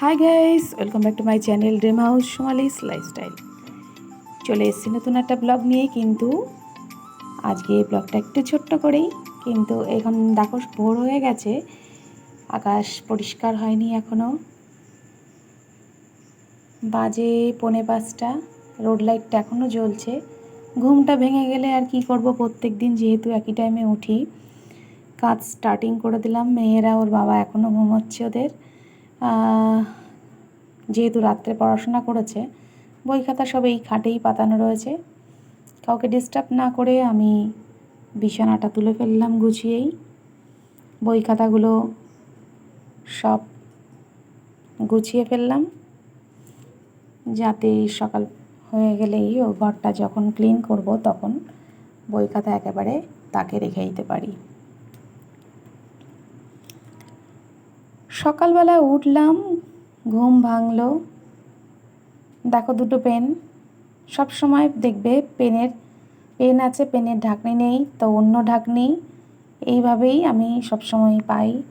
Hi guys welcome back to my channel dream house Somali's lifestyle চলে এসেছি নতুন একটা ব্লগ নিয়ে, কিন্তু আজকে এই ব্লগটা একটু ছোট্ট করেই, কিন্তু এখন দেখো ভোর হয়ে গেছে, আকাশ পরিষ্কার হয়নি এখনও বাজে পনে পাঁচটা রোড লাইটটা এখনও জ্বলছে। ঘুমটা ভেঙে গেলে আর কি করব প্রত্যেক দিন যেহেতু একই টাইমে উঠি। কাজ স্টার্টিং করে দিলাম, মেয়েরা, ওর বাবা এখনও ঘুমোচ্ছে ওদের। যেহেতু রাত্রে পড়াশোনা করেছে, বই খাতা সব এই খাটেই পাতানো রয়েছে। কাউকে ডিস্টার্ব না করে আমি বিছানাটা তুলে ফেললাম গুছিয়েই। বই খাতাগুলো সব গুছিয়ে ফেললাম। যাতে সকাল হয়ে গেলেই ও ঘরটা যখন ক্লিন করব তখন বই খাতা একেবারে তাকে রেখে দিতে পারি। সকালবেলা উঠলাম, ঘুম ভাঙলো। দেখো দুটো পেন। সব সময় দেখবে পেনের, পেন আছে, পেনের ঢাকনি নেই, তো অন্য ঢাকনি। এইভাবেই আমি সব সময় পাই।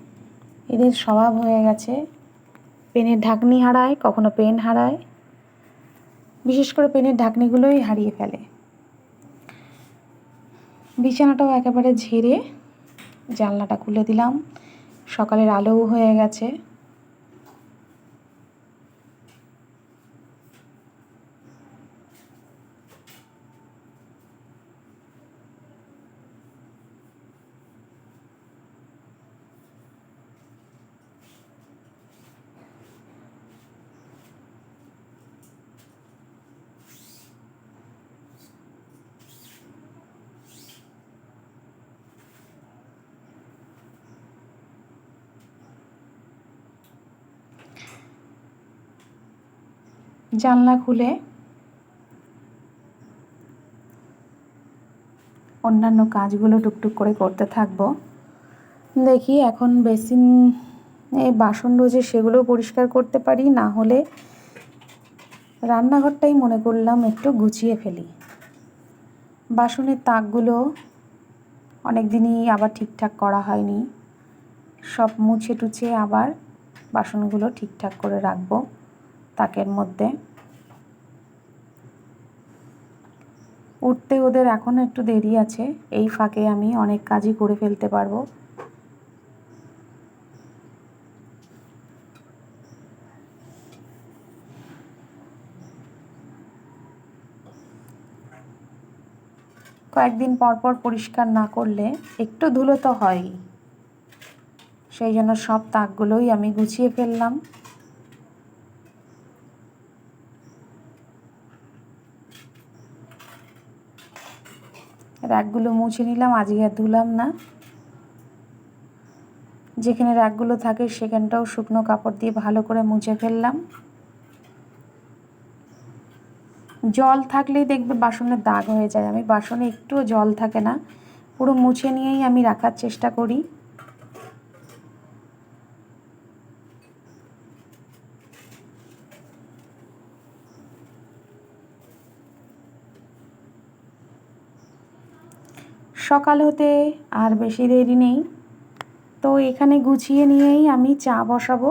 এদের স্বভাব হয়ে গেছে। পেনের ঢাকনি হারায়, কখনো পেন হারায়। বিশেষ করে পেনের ঢাকনিগুলোই হারিয়ে ফেলে। বিছানাটাও একেবারে ঝেড়ে জানলাটা খুলে দিলাম। সকালের আলোও হয়ে গেছে। জানলা খুলে অন্যান্য কাজগুলো টুকটুক করে করতে থাকব। দেখি এখন বেসিন বাসন রোজে সেগুলো পরিষ্কার করতে পারি, না হলে রান্নাঘরটাই মনে করলাম একটু গুছিয়ে ফেলি। বাসনের তাকগুলো অনেক দিনই আবার ঠিকঠাক করা হয়নি। সব মুছে টুছে আবার বাসনগুলো ঠিকঠাক করে রাখব। তাকের মধ্যে। উঠতে ওদের এখনও একটু দেরি আছে। এই ফাঁকে আমি অনেক কাজই করে ফেলতে পারব। কয়েকদিন পর পর পরিষ্কার না করলে একটু ধুলো তো হয়ই। সেই জন্য সব তাকগুলোই আমি গুছিয়ে ফেললাম। র্যাকগুলো মুছে নিলাম আজকে আর ধুলাম না। যেখানে র্যাকগুলো থাকে সেখানটাও শুকনো কাপড় দিয়ে ভালো করে মুছে ফেললাম। জল থাকলেই দেখবে বাসনের দাগ হয়ে যায়। আমি বাসনে একটুও জল থাকে না। পুরো মুছে নিয়েই আমি রাখার চেষ্টা করি। সকাল হতে আর বেশি দেরি নেই। তো এখানে গুছিয়ে নিয়েই আমি চা বসাবো।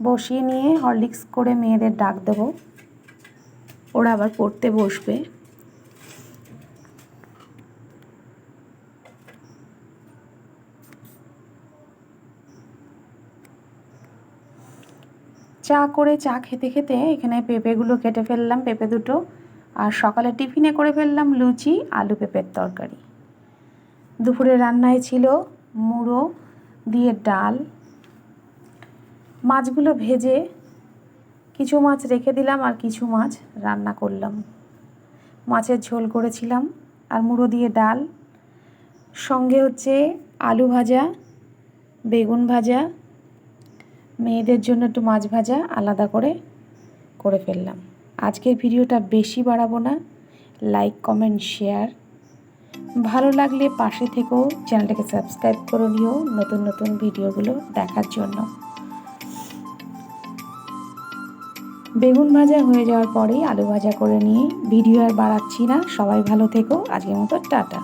বসিয়ে নিয়ে হরলিক্স করে মেয়েদের ডাক দেবো। ওরা আবার পড়তে বসবে। চা করে চা খেতে খেতে এখানে পেঁপেগুলো কেটে ফেললাম, পেঁপে দুটো। আর সকালে টিফিনে করে ফেললাম লুচি, আলু পেঁপের তরকারি। দুপুরে রান্নায় ছিল মুড়ো, দিয়ে ডাল। মাছগুলো ভেজে কিছু মাছ রেখে দিলাম আর কিছু মাছ রান্না করলাম। মাছের ঝোল করেছিলাম আর মুড়ো দিয়ে ডাল। সঙ্গে হচ্ছে আলু ভাজা, বেগুন ভাজা, মেয়েদের জন্য একটু মাছ ভাজা আলাদা করে করে ফেললাম। আজকের ভিডিওটা বেশি বাড়াবো না। লাইক কমেন্ট শেয়ার ভালো লাগলে পাশে থেকেও চ্যানেলটাকে সাবস্ক্রাইব করে নিও নতুন নতুন ভিডিওগুলো দেখার জন্য। বেগুন ভাজা হয়ে যাওয়ার পরে আলু ভাজা করে নিয়ে ভিডিও আর বাড়াচ্ছি না। সবাই ভালো থেকো। আজকের মতো টাটা।